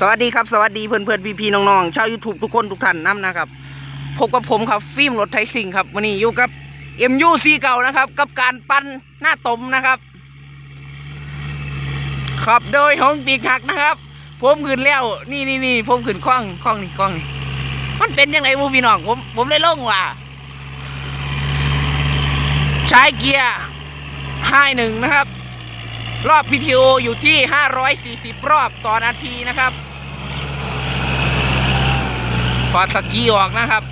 สวัสดีครับสวัสดีเพื่อนเพื่อนพี่พี่ๆน้องๆชาวยูทูบทุกคนทุกท่านน้ำนะครับพบกับผมครับฟิล์มรถไทยซิงครับวันนี้อยู่กับเอ็มยูซีเก่านะครับ กับการปั้นหน้าตมนะครับขับโดยหงปีกหักนะครับผมขึ้นแล้ว นี่นี่นี่ผมขึ้นคล้องคล้องนี่คล้องนี่มันเป็นยังไงบูพี่น้องผมผมเลยลงว่าใช้เกียร์ห้าหนึ่งนะครับ รอบ PTO ออยู่ที่540รอบต่อนาทีนะครับ อดสกีออกนะครับ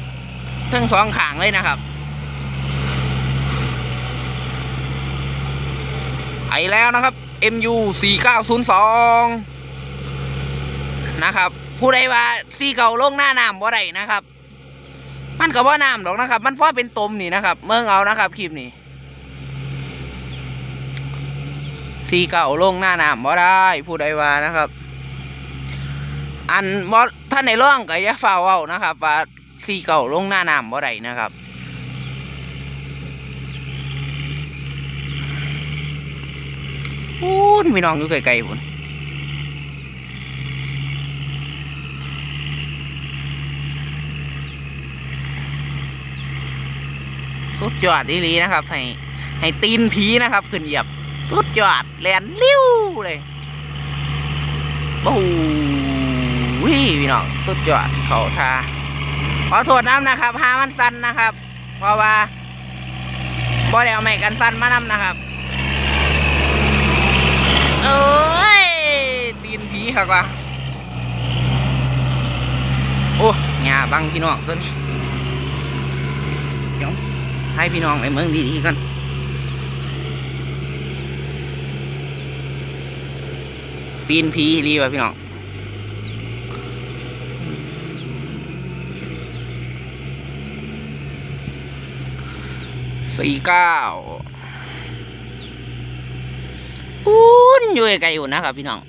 ทั้งสองขางเลยนะครับไปแล้วนะครับ MU 4902นะครับ ผู้ใดว่าซีเก่าลงหน้าน้ำบ่ได้นะครับ มันก็บ่น้ำหรอกนะครับ มันเพราะเป็นตมนี่นะครับ เมืองเอานะครับคลิปนี้สีเก่าลงหน้าน้ำบ่ได้ ผู้ใดว่านะครับ อันบ่ท่านในร่องก็อย่าฝ่าเว้านะครับว่าสีเก่าลงหน้าน้ำบ่ได้นะครับพูนมีน้องอยู่ไกลๆพุ่นสุดยอดดีๆนะครับ ให้ให้ตีนผีนะครับ ขึ้นเหยียบ สุดยอดแลนลิ้วเลยโอ้โหพี่น้องสุดยอดเขาทาขอโทษน้ำนะครับหามันสั้นนะครับ เพราะว่าบ่ได้เอาไม้กันสั้นมานำนะครับเอ้ยตีนผีครับว่าโอ้หญ้าบังพี่น้องตัวนี้เดี๋ยวให้พี่น้องในเมืองดีๆกันตีนผีรีว่ะพี่น้อง สี่เก้าอุ้นอยู่ไกลอยู่นะครับพี่น้อง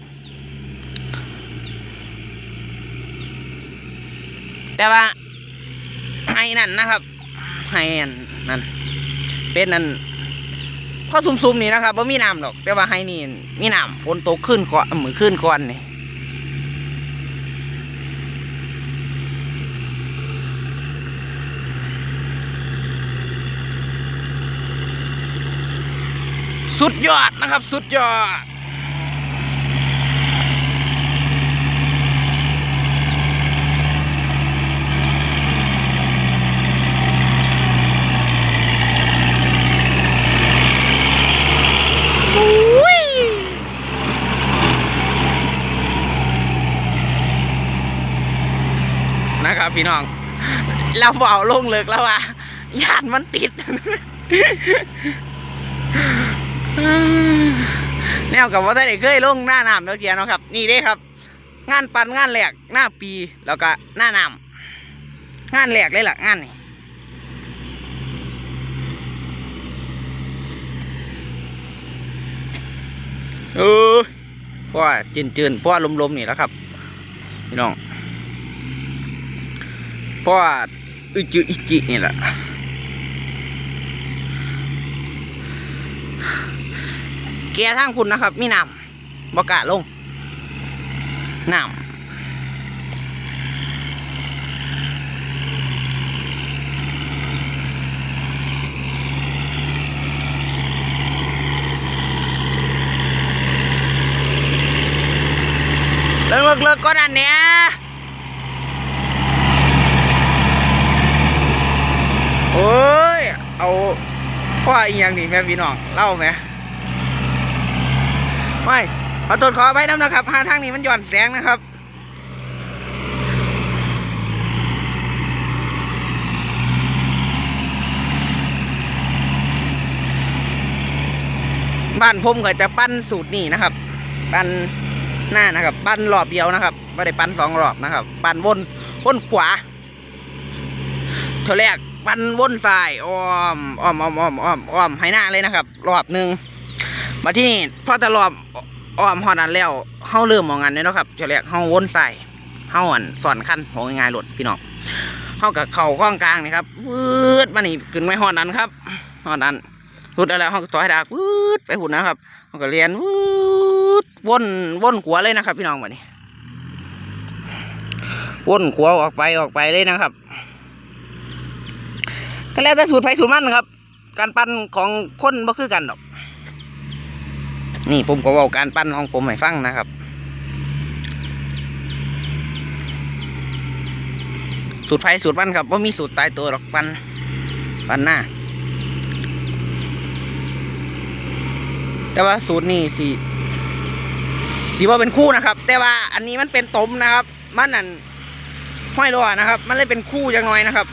แต่ว่าให้นั่นนะครับให้นนั่นเป็นนั่นพอซุ่มๆนี่นะครับว่ามีน้ำหรอก แต่ว่าให้นี่มีน้ำฝนตกขึ้นก่อนเหมือนขึ้นก่อนนี่ สุดยอดนะครับ สุดยอดอุ้ยนะครับพี่น้อง เราเบาลงเลิกแล้วว่ะยานมันติด แนวกับว่าได้เคยลงหน้าน้ำเมื่อกี้เนาะครับ นี่เด้ครับ งานปันงานแหลกหน้าปีแล้วก็หน้าน้ำงานแหลกเลยล่ะงานนี่เออเพราะว่าจืนจืนพราะว่าลมๆนี่แล้วครับพี่น้องเพราะว่าอึจิอิจินี่แหละ เกียร์ทางคุณนะครับ มีน้ำบกล้าลงน้ำเลิกเลิกเลิกก็นั่นเนี้ยโอ้ย เอาพ่ออีกอย่างนี่แม่พี่น้อง เล่าไหม ไม่ขอโทษขอไปน้ำนะครับหาทางนี้มันหย่อนแสงนะครับบ้านผมก็จะปั้นสูตรนี้นะครับ ปั้นหน้านะครับ ปั้นรอบเดียวนะครับไม่ได้ปั้นสองรอบนะครับ ปั้นวนวนขวาเท่าแรกปั้นวนซ้ายอ้อมอ้อมอ้อมอ้อมอ้อมอ้อมให้หน้าเลยนะครับ รอบหนึ่ง มาที่นี่พอจะรอบอ้อมหอดนั้นแล้วเฮาเริ่มมองงานเลยนะครับเท่าแรกเฮาวนซ้ายเฮาอันสอนขั้นของง่ายๆรถพี่น้องเฮากับเข่าข้องกลางนี่ครับวืดมานี่ขึ้นไม่หอดนั้นครับหอดนั้นสุดแล้วเขาก็ต่อยดากวืดไปหุ่นนะครับเขาก็เรียนวืดวนวนหัวเลยนะครับ พี่น้องวันนี้วนขัวออกไปออกไปเลยนะครับก็แล้วแต่สูตรไฟสูตรมันครับ การปั้นของคนบ่คือกันดอก นี่ผมก็เว่าการปั้นของผมให้ฟังนะครับ สูตรไฟสูตรมันครับว่ามีสูตรตายตัวหรอกปั้นปั้นหน้า แต่ว่าสูตรนี่สีสีว่าเป็นคู่นะครับ แต่ว่าอันนี้มันเป็นตมนะครับ มันนั่นห้อยรัวนะครับ มันเลยเป็นคู่จังน้อยนะครับ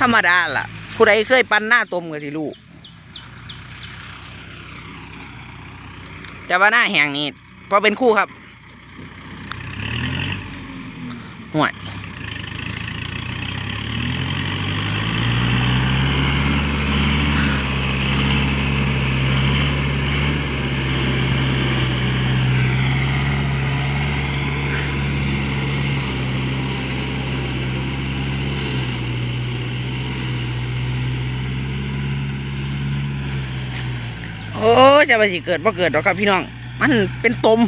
ธรรมดาล่ะผู้ใดเคยปั้นหน้าตมก็สิรู้ แต่ว่าหน้าแหงนี้พอเป็นคู่ครับห่วย ยจะไปสิเกิดว่าเกิดหรอกครับพี่น้อง มันเป็นตม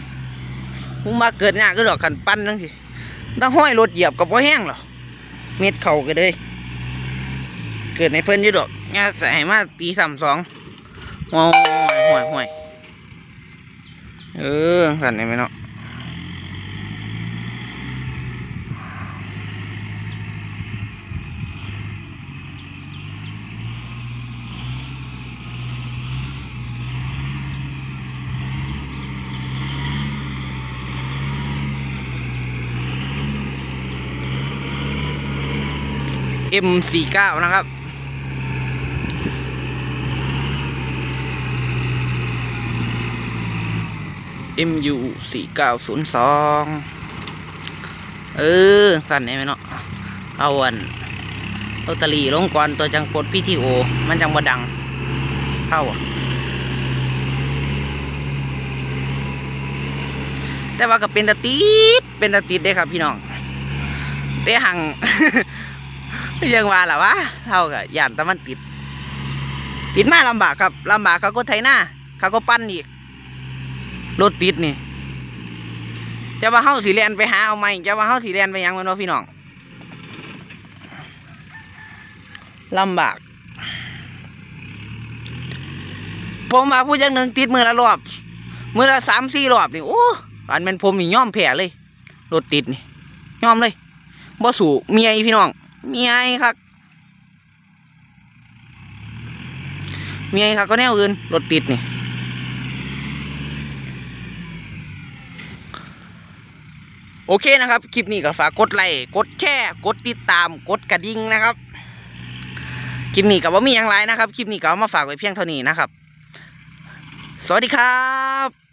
มึงมาเกิดยากก็ดอกขันปั้นนั่งสิต้องห้อยรถเหยียบกับว่าแห้งหรอเม็ดเข่าก็เลยเกิดในเพิ่นยี่ดอกงาใส่มาตีสามสองห่วยห่วยห่วยเออสั่นได้ไหมเนาะ เอ็มสี่เก้านะครับ MU สี่เก้าศูนย์สองเออ สั่นได้ไหมเนาะ เอาอันลอตเตอรี่ลงก่อนตัวจังกดพีทีโอ มันจังบดัง เข้าแต่ว่าก็เป็นตะติดเป็นตะติดเด้ครับพี่น้องแต่หัง ยังว่าล่ะวะเท่ากับย่านแตะมันติด ติดมาลำบากครับลำบากเขาก็ไถหน้าเขาก็ปั้นอีกรถติดนี่จะว่าเฮาสีแลนไปหาเอาไหมจะว่าเฮาสีแลนไปยังมันว่าพี่น้องลำบาก ผมมาผู้จังหนึ่งติดมือละรอบ มือละสามสี่รอบนี่โอ้อันเป็นผมนี่ย่อมแผ่เลยรถติดนี่ย่อมเลยบ่สู่เมียอีพี่น้อง เมียอีครับเมียอีครับก็แนวอื่นรถติดนี่โอเคนะครับ คลิปนี้ก็ฝากกดไลค์กดแชร์กดติดตามกดกระดิ่งนะครับ คลิปนี้ก็บ่ามีอย่างไรนะครับ คลิปนี้ก็มาฝากไว้เพียงเท่านี้นะครับ สวัสดีครับ